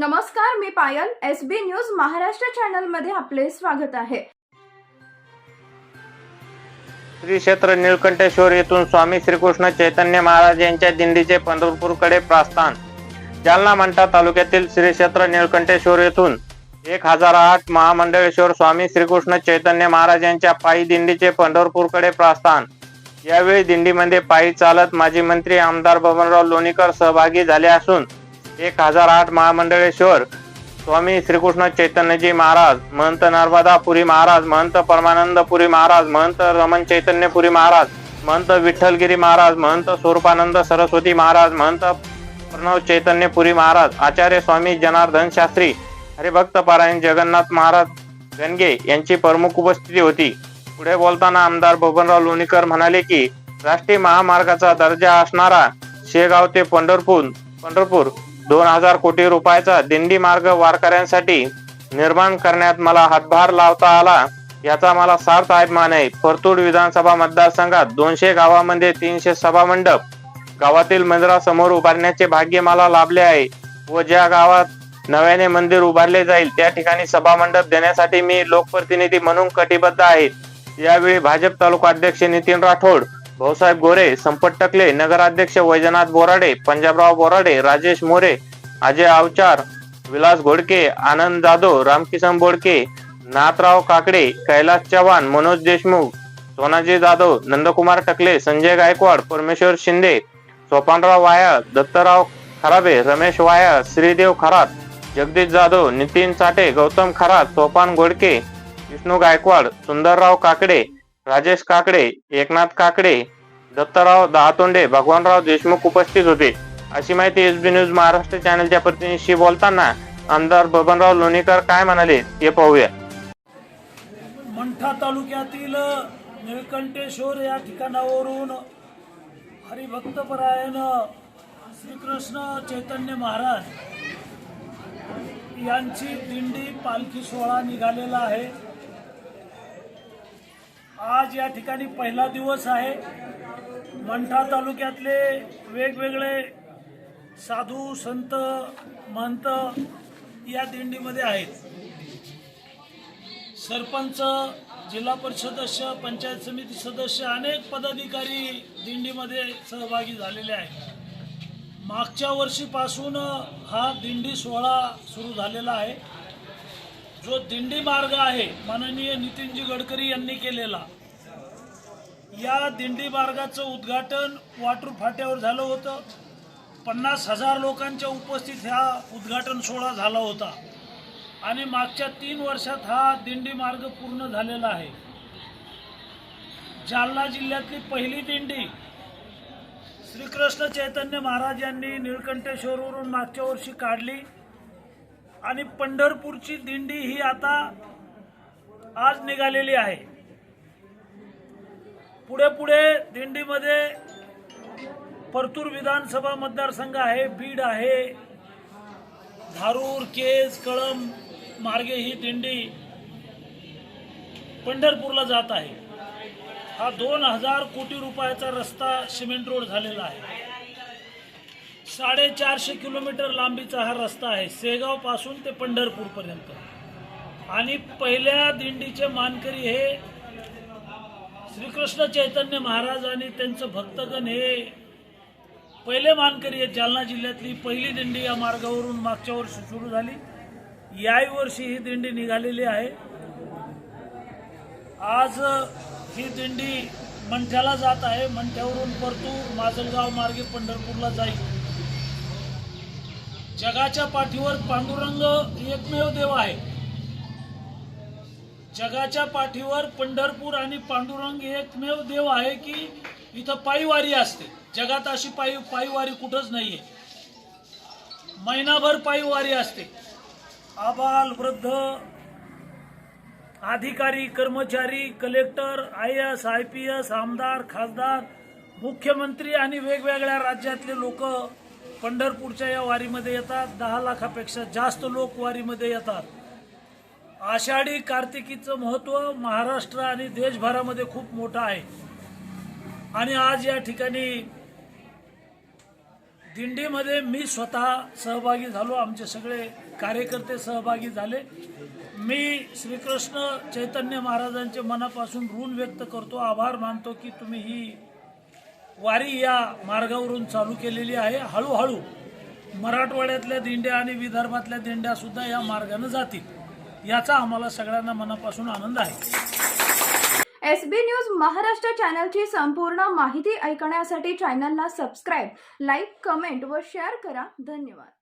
नमस्कार मी Payal S B news Maharashtra चॅनलमध्ये आपले स्वागत आहे. श्री क्षेत्र निळकंठेश्वर येथून स्वामी श्रीकृष्ण चैतन्य महाराज यांच्या दिंडीचे पंढरपूरकडे प्रस्थान. जालना मंठा तालुक्यातील श्री क्षेत्र निळकंठेश्वर येथून एक हजार आठ महामंडळेश्वर स्वामी श्रीकृष्ण चैतन्य महाराज यांच्या पायी दिंडीचे पंढरपूरकडे प्रस्थान. यावेळी दिंडीमध्ये पायी चालत माजी मंत्री आमदार बबनराव लोणीकर सहभागी झाले असून एक हजार आठ महामंडळेश्वर. स्वामी श्रीकृष्ण चैतन्यजी महाराज महंत नर्मदापुरी महाराज महंत परमानंदपुरी महाराज महंत रमण चैतन्यपुरी महाराज महंत विठ्ठलगिरी महाराज महंत स्वरूपानंद सरस्वती महाराज महंत प्रणव चैतन्यपुरी महाराज आचार्य स्वामी जनार्दन शास्त्री हरिभक्त पारायण जगन्नाथ महाराज गणगे यांची प्रमुख उपस्थिती होती. पुढे बोलताना आमदार बबनराव लोणीकर म्हणाले की राष्ट्रीय महामार्गाचा दर्जा असणारा शेगाव ते पंढरपूर पंढरपूर दोन हजार कोटी रुपयाचा दिंडी मार्ग वारकऱ्यांसाठी निर्माण करण्यात मला हातभार लावता आला याचा मला सार्थ अभिमान आहे परतूर विधानसभा मतदारसंघात दोनशे गावामध्ये तीनशे सभा मंडप गावातील मंदिरासमोर उभारण्याचे भाग्य मला लाभले आहे व ज्या गावात नव्याने मंदिर उभारले जाईल त्या ठिकाणी सभा मंडप देण्यासाठी मी लोकप्रतिनिधी म्हणून कटिबद्ध आहे. यावेळी भाजप तालुका अध्यक्ष नितीन राठोड भाऊसाहेब गोरे संपत टकले नगराध्यक्ष वैजनाथ बोराडे पंजाबराव बोराडे राजेश मोरे अजय आवचार विलास घोडके आनंद जाधव रामकिशन बोडके नाथराव काकडे कैलास चव्हाण मनोज देशमुख सोनाजी जाधव नंदकुमार टकले संजय गायकवाड परमेश्वर शिंदे सोपानराव वाया दत्तराव खराबे रमेश वाया श्रीदेव खरात जगदीश जाधव नितीन साठे गौतम खरात सोपान घोडके विष्णू गायकवाड सुंदरराव काकडे राजेश काकडे एकनाथ काकडे दत्तराव दहातोंडे भगवानराव देशमुख उपस्थित होते. अशी माहिती एस बी न्यूज महाराष्ट्र चॅनलच्या प्रतिनिधीशी बोलताना आमदार बबनराव लोणीकर काय म्हणाले ते पाहूया. मंठा तालुक्यातील निळकंठेश्वर या ठिकाणावरून हरिभक्तपरायण श्रीकृष्ण चैतन्य महाराज यांची दिंडी पालखी सोहळा निघालेला आहे. आज या ठिकाणी पहिला दिवस आहे. मंठा तालुक्यातले वेगवेगळे साधू संत महंत या दिंडीमध्ये आहेत. सरपंच जिल्हा परिषद सदस्य पंचायत समिती सदस्य अनेक पदाधिकारी दिंडीमध्ये सहभागी झालेले आहेत. मागच्या वर्षीपासून हा दिंडी सोहळा सुरू झालेला आहे. जो दिंडी मार्ग आहे माननीय नितीनजी गडकरी यांनी केलेला या दिंडी मार्गाचं उद्घाटन वाटूर फाट्यावर झालं होतं. पन्नास हजार लोकांच्या उपस्थित ह्या उद्घाटन सोहळा झाला होता. आणि मागच्या तीन वर्षात हा दिंडी मार्ग पूर्ण झालेला आहे. जालना जिल्ह्यातली पहिली दिंडी श्रीकृष्ण चैतन्य महाराज यांनी निळकंठेश्वरवरून मागच्या वर्षी काढली. आणि पंढरपूरची दिंडी ही आता आज निघालेली आहे. पुढे पुढे दिंडीमध्ये परतूर विधानसभा मतदारसंघ आहे बीड आहे धारूर केज कळम मार्गे ही दिंडी पंढरपूरला जात आहे. हा दोन हजार कोटी रुपयाचा रस्ता सिमेंट रोड झालेला आहे. साडेचारशे किलोमीटर लांबीचा हा रस्ता आहे सेगावपासून ते पंढरपूरपर्यंत. आणि पहिल्या दिंडीचे मानकरी हे श्रीकृष्ण चैतन्य महाराज आणि त्यांचं भक्तगण हे पहिले मानकरी आहेत. जालना जिल्ह्यातली पहिली दिंडी या मार्गावरून मागच्या वर्षी सुरू झाली. याही वर्षी ही दिंडी निघालेली आहे. आज ही दिंडी मंठ्याला जात आहे. मंठ्यावरून परतूर माजलगाव मार्गे पंढरपूरला जाईल. जगाच्या पाठीवर पांडुरंग एकमेव देव आहे. जगाच्या पाठीवर पंढरपूर आणि पांडुरंग एकमेव देव आहे की इथं पायीवारी असते. जगात अशी पायी पायीवारी कुठंच नाहीये. महिनाभर पायीवारी असते. आबाल वृद्ध अधिकारी कर्मचारी collector I S I P S आमदार खासदार मुख्यमंत्री आणि वेगवेगळ्या राज्यातले लोक पंढरपूरच्या या वारीमध्ये येतात. दहा लाखापेक्षा जास्त लोक वारीमध्ये येतात. आषाढी कार्तिकीचं महत्त्व महाराष्ट्र आणि देशभरामध्ये खूप मोठं आहे. आणि आज या ठिकाणी दिंडीमध्ये मी स्वतः सहभागी झालो. आमचे सगळे कार्यकर्ते सहभागी झाले. मी श्रीकृष्ण चैतन्य महाराजांचे मनापासून ऋण व्यक्त करतो. आभार मानतो की तुम्ही ही वारी या मार्गावरून चालू केलेली आहे. हळूहळू मराठवाड्यातल्या दिंड्या आणि विदर्भातल्या दिंड्यासुद्धा या मार्गानं जातील याचा आम्हाला सगळ्यांना मनापासून आनंद आहे. एस बी न्यूज महाराष्ट्र चॅनलची संपूर्ण माहिती ऐकण्यासाठी चॅनलला सबस्क्राईब लाईक कमेंट व शेअर करा. धन्यवाद.